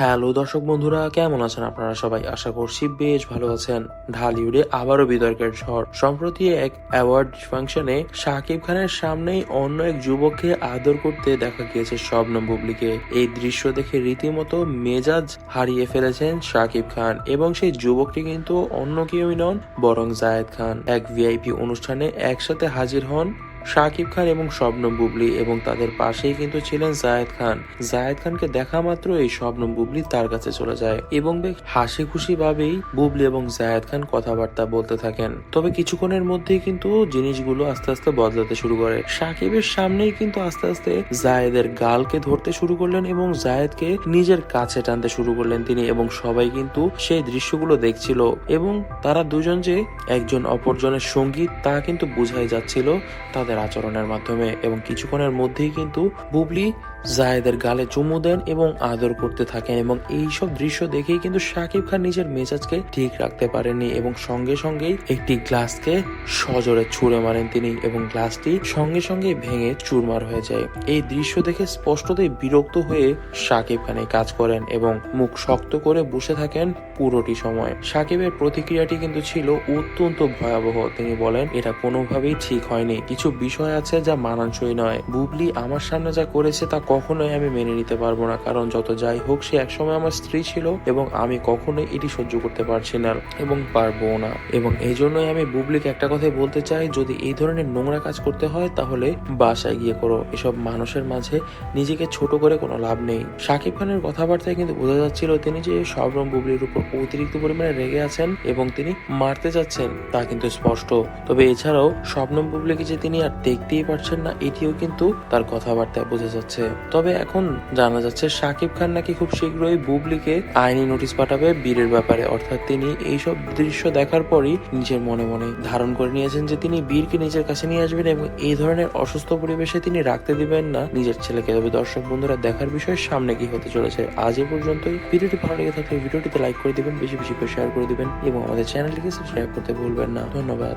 Hello দর্শক বন্ধুরা, কেমন আছেন আপনারা সবাই? আশা করছি বেশ ভালো আছেন। ঢালিউডে আবারও বিতর্কের ঝড়। সম্প্রতি এক অ্যাওয়ার্ড ফাংশনে শাকিব খানের সামনেই অন্য এক যুবককে আদর করতে দেখা গিয়েছে শবনম বুবলিকে। এই দৃশ্য দেখে রীতিমতো মেজাজ হারিয়ে ফেলেছেন শাকিব খান এবং সেই যুবকটি কিন্তু অন্য কেউই নন, বরং জায়েদ খান। এক ভিআইপি অনুষ্ঠানে একসাথে হাজির হন শাকিব খান এবং শবনম বুবলি এবং তাদের পাশেই কিন্তু ছিলেন জায়েদ খান। জায়েদ খানকে দেখা মাত্র এই শবনম বুবলি তার কাছে চলে যায় এবং বেশ হাসি খুশি ভাবেই বুবলি এবং জায়েদ খান কথাবার্তা বলতে থাকেন। তবে কিছুক্ষণের মধ্যেই কিন্তু জিনিসগুলো আস্তে আস্তে বদলাতে শুরু করে। সাকিবের সামনেই কিন্তু আস্তে আস্তে জায়েদের গালকে ধরতে শুরু করলেন এবং জায়েদকে নিজের কাছে টানতে শুরু করলেন তিনি এবং সবাই কিন্তু সেই দৃশ্যগুলো দেখছিল এবং তারা দুজন যে একজন অপরজনের সঙ্গী তা কিন্তু বোঝাই যাচ্ছিল তাদের আচরণের মাধ্যমে এবং কিছুক্ষণের মধ্যেই কিন্তু বুবলি জায়েদের গালে চুমু দেন এবং আদর করতে থাকেন এবং এই সব দৃশ্য দেখেই কিন্তু শাকিব খান নিজের মেজাজকে ঠিক রাখতে পারেননি এবং সঙ্গে সঙ্গেই একটি গ্লাসকে সজোরে ছুঁড়ে মারেন তিনি এবং গ্লাসটি সঙ্গে সঙ্গে ভেঙে চুরমার হয়ে যায়। এই দৃশ্য দেখে স্পষ্টতই বিরক্ত হয়ে শাকিব খান কাজ করেন এবং মুখ শক্ত করে বসে থাকেন পুরোটি সময়। সাকিবের প্রতিক্রিয়াটি কিন্তু ছিল অত্যন্ত ভয়াবহ। তিনি বলেন, এটা কোনোভাবেই ঠিক হয়নি। কিছু বিষয় আছে যা মানানসই নয়। বুবলি আমার সামনে যা করেছে তা কখনোই আমি মেনে নিতে পারব না, কারণ যত যাই হোক, সে একসময় আমার স্ত্রী ছিল এবং আমি কখনোই এটি সহ্য করতে পারছি না এবং পারব না। এবং এই জন্যই আমি বুবলিকে একটা কথাই বলতে চাই, যদি এই ধরনের নোংরা কাজ করতে হয়, তাহলে বাসায় গিয়ে করো। এসব মানুষের মাঝে নিজেকে ছোট করে কোনো লাভ নেই। শাকিব খানের কথাবার্তায় কিন্তু বোঝা যাচ্ছিল তিনি যে সবরম বুবলির উপর অতিরিক্ত পরিমাণে রেগে আছেন এবং তিনি মারতে যাচ্ছেন, তা কিন্তু স্পষ্ট। তবে এছাড়াও শবনম বুবলিকে যে তিনি আর দেখতেই পারছেন না, এটিও কিন্তু তার কথাবার্তায় বোঝা যাচ্ছে। তবে এখন জানা যাচ্ছে শাকিব খান নাকি খুব শীঘ্রই বুবলিকে আইনি নোটিশ পাঠাবে বীরের ব্যাপারে। অর্থাৎ তিনি এইসব দৃশ্য দেখার পরই নিজের মনে মনে ধারণ করে নিয়েছেন যে তিনি বীরকে নিজের কাছে নিয়ে আসবেন এবং এই ধরনের অসুস্থ পরিবেশে তিনি রাখতে দিবেন না নিজের ছেলেকে। তবে দর্শক বন্ধুরা, দেখার বিষয় সামনে কি হতে চলেছে আজ এ পর্যন্তই। ভিডিওটি ভালো লেগে থাকলে ভিডিওটিতে লাইক করে দিবেন, বেশি বেশি করে শেয়ার করে দিবেন এবং আমাদের চ্যানেলটিকে সাবস্ক্রাইব করতে ভুলবেন না। ধন্যবাদ।